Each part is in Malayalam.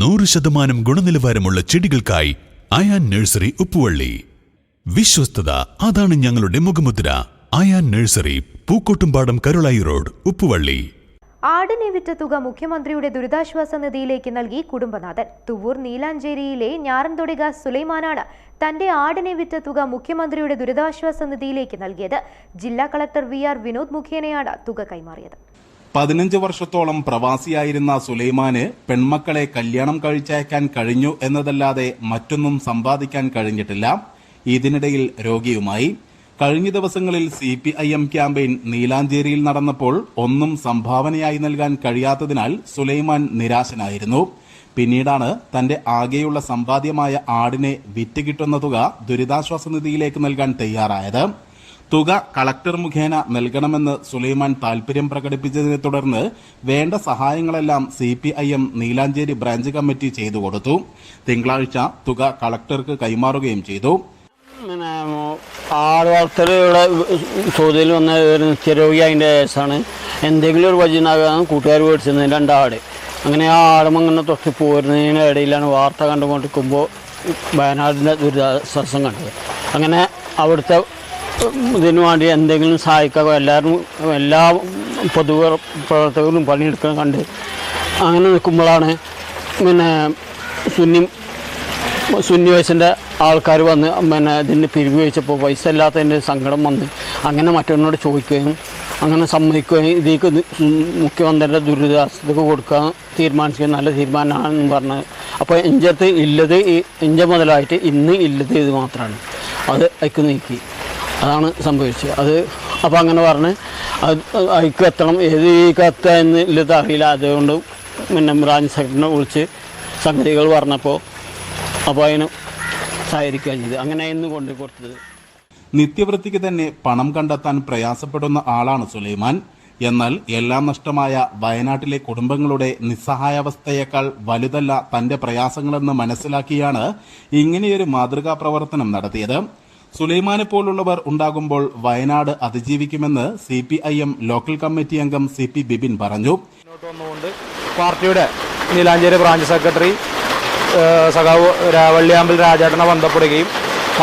നൂറ് ശതമാനം ഗുണനിലവാരമുള്ള ചെടികൾക്കായി അയാൻ നഴ്സറി ഉപ്പുവള്ളി. വിശ്വസ്തത അതാണ് ഞങ്ങളുടെ മുഖമുദ്ര. Ayan nursery Pookkottumpadam Karulai road Uppuvally. ആടിനെ വിറ്റ തുക മുഖ്യമന്ത്രിയുടെ ദുരിതാശ്വാസ നിധിയിലേക്ക് നൽകി കുടുംബനാഥൻ. തുവൂർ നീലാഞ്ചേരിയിലെ ഞാറൻതൊടിക സുലൈമാനാണ് തന്റെ ആടിനെ വിറ്റ തുക മുഖ്യമന്ത്രിയുടെ ദുരിതാശ്വാസ നിധിയിലേക്ക് നൽകിയത്. ജില്ലാ കളക്ടർ വി ആർ വിനോദ് മുഖേനയാണ് തുക കൈമാറിയത്. പതിനഞ്ച് വർഷത്തോളം പ്രവാസിയായിരുന്ന സുലൈമാന് പെൺമക്കളെ കല്യാണം കഴിച്ചയക്കാൻ കഴിഞ്ഞു എന്നതല്ലാതെ മറ്റൊന്നും സമ്പാദിക്കാൻ കഴിഞ്ഞിട്ടില്ല. ഇതിനിടയിൽ രോഗിയുമായി. കഴിഞ്ഞ ദിവസങ്ങളിൽ C P I M campaign നീലാഞ്ചേരിയിൽ നടന്നപ്പോൾ ഒന്നും സംഭാവനയായി നൽകാൻ കഴിയാത്തതിനാൽ സുലൈമാൻ നിരാശനായിരുന്നു. പിന്നീടാണ് തന്റെ ആകെയുള്ള സമ്പാദ്യമായ ആടിനെ വിറ്റ് കിട്ടുന്ന തുക ദുരിതാശ്വാസ നിധിയിലേക്ക് നൽകാൻ തയ്യാറായത്. തുക കളക്ടർ മുഖേന നൽകണമെന്ന് സുലൈമാൻ താൽപര്യം പ്രകടിപ്പിച്ചതിനെ തുടർന്ന് വേണ്ട സഹായങ്ങളെല്ലാം C P I M Neelanchery branch committee ചെയ്തു കൊടുത്തു. തിങ്കളാഴ്ച തുക കളക്ടർക്ക് കൈമാറുകയും ചെയ്തു. പിന്നെ ആട് വളർത്തൽ ഇവിടെ ചോദ്യത്തിൽ വന്ന ഒരു നിത്യരോഗി അതിന്റെ കേസാണ് എന്തെങ്കിലും ഒരു വചനാകാൻ കൂട്ടുകാർ മേടിച്ചിരുന്നത് രണ്ടാട് അങ്ങനെ ആ ആടും അങ്ങനെ തൊട്ട് പോരുന്നതിന് ഇടയിലാണ് വാർത്ത കണ്ടുകൊണ്ടിരിക്കുമ്പോൾ വയനാടിന്റെ ദുരിതാശ്വാസം കണ്ടത്. അങ്ങനെ അവിടുത്തെ ഇതിനു വേണ്ടി എന്തെങ്കിലും സഹായിക്കാൻ എല്ലാവരും എല്ലാ പൊതു പ്രവർത്തകരും പണിയെടുക്കണം കണ്ട് അങ്ങനെ നിൽക്കുമ്പോഴാണ് പിന്നെ സുന്നി സുന്നി വയസ്സിന്റെ ആൾക്കാർ വന്ന് പിന്നെ ഇതിന് പിരിവ് വെച്ചപ്പോൾ പൈസ ഇല്ലാത്തതിന്റെ സങ്കടം വന്ന് അങ്ങനെ മറ്റൊന്നോട് ചോദിക്കുകയും അങ്ങനെ സമ്മതിക്കുകയും ഇതിലേക്ക് ഇത് മുഖ്യമന്ത്രിയുടെ ദുരിതാശ്വാസത്തേക്ക് കൊടുക്കാൻ തീരുമാനിക്കുകയും നല്ല തീരുമാനമാണെന്ന് പറഞ്ഞ് അപ്പോൾ ഇഞ്ചത്ത് ഇല്ലത് ഇഞ്ച മുതലായിട്ട് ഇന്ന് ഇല്ലത് ഇത് മാത്രമാണ്. അത് അയക്ക് നീക്കി. അതാണ് സംഭവിച്ചത്. അത് അപ്പോൾ അങ്ങനെ പറഞ്ഞ് അത് അയക്ക് എത്തണം. ഏത് ഈ കത്ത എന്ന് ഇല്ലത് അറിയില്ല അതുകൊണ്ട് പിന്നെ ബ്രാഞ്ച് സെക്രട്ടറിനെ വിളിച്ച് സംഗതികൾ പറഞ്ഞപ്പോൾ അപ്പോൾ അതിന് സഹകരിക്കുകയാണ് ചെയ്തത്. അങ്ങനെ ഇന്ന് കൊണ്ടു കൊടുത്തത് നിത്യവൃത്തിക്ക് തന്നെ പണം കണ്ടെത്താൻ പ്രയാസപ്പെടുന്ന ആളാണ് സുലൈമാൻ. എന്നാൽ എല്ലാം നഷ്ടമായ വയനാട്ടിലെ കുടുംബങ്ങളുടെ നിസ്സഹായാവസ്ഥയേക്കാൾ വലുതല്ല തന്റെ പ്രയാസങ്ങളെന്ന് മനസ്സിലാക്കിയാണ് ഇങ്ങനെയൊരു മാതൃകാ പ്രവർത്തനം നടത്തിയത്. സുലൈമാനെ പോലുള്ളവർ ഉണ്ടാകുമ്പോൾ Wayanad അതിജീവിക്കുമെന്ന് C P I M local committee അംഗം സി പി ബിബിൻ പറഞ്ഞു. പാർട്ടിയുടെ നീലാഞ്ചേരി ബ്രാഞ്ച് സെക്രട്ടറി സഖാവ് വള്ളിയാമ്പിൽ രാജേട്ടനെ ബന്ധപ്പെടുകയും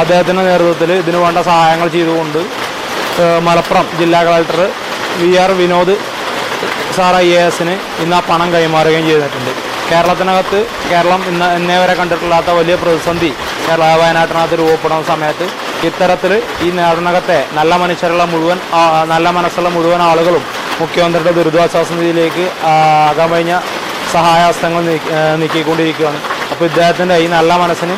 അദ്ദേഹത്തിന്റെ നേതൃത്വത്തിൽ ഇതിനു വേണ്ട സഹായങ്ങൾ ചെയ്തുകൊണ്ട് മലപ്പുറം ജില്ലാ collector V R Vinod sir I A എസിന് ഇന്ന് ആ പണം കൈമാറുകയും ചെയ്തിട്ടുണ്ട്. കേരളത്തിനകത്ത് കേരളം ഇന്ന് ഇന്നേ വരെ കണ്ടിട്ടില്ലാത്ത വലിയ പ്രതിസന്ധി കേരള വയനാട്ടിനകത്ത് രൂപപ്പെടുന്ന സമയത്ത് ഇത്തരത്തിൽ ഈ നാടിനകത്തെ നല്ല മനുഷ്യരുള്ള മുഴുവൻ നല്ല മനസ്സുള്ള മുഴുവൻ ആളുകളും മുഖ്യമന്ത്രിയുടെ ദുരിതാശ്വാസ നിധിയിലേക്ക് ആകാൻ കഴിഞ്ഞ സഹായഹസ്തങ്ങൾ നീക്കിക്കൊണ്ടിരിക്കുകയാണ്. അപ്പോൾ ഇദ്ദേഹത്തിന്റെ ഈ നല്ല മനസ്സിന്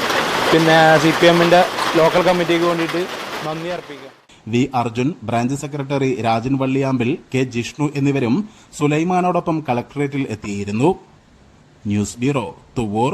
പിന്നെ സി പി എമ്മിന്റെ ലോക്കൽ കമ്മിറ്റിക്ക് വേണ്ടിയിട്ട് നന്ദി അർപ്പിക്കുക. V Arjun branch secretary Rajan Valliyampil K Jishnu എന്നിവരും സുലൈമാനോടൊപ്പം കളക്ടറേറ്റിൽ എത്തിയിരുന്നു. News bureau Thuvvur.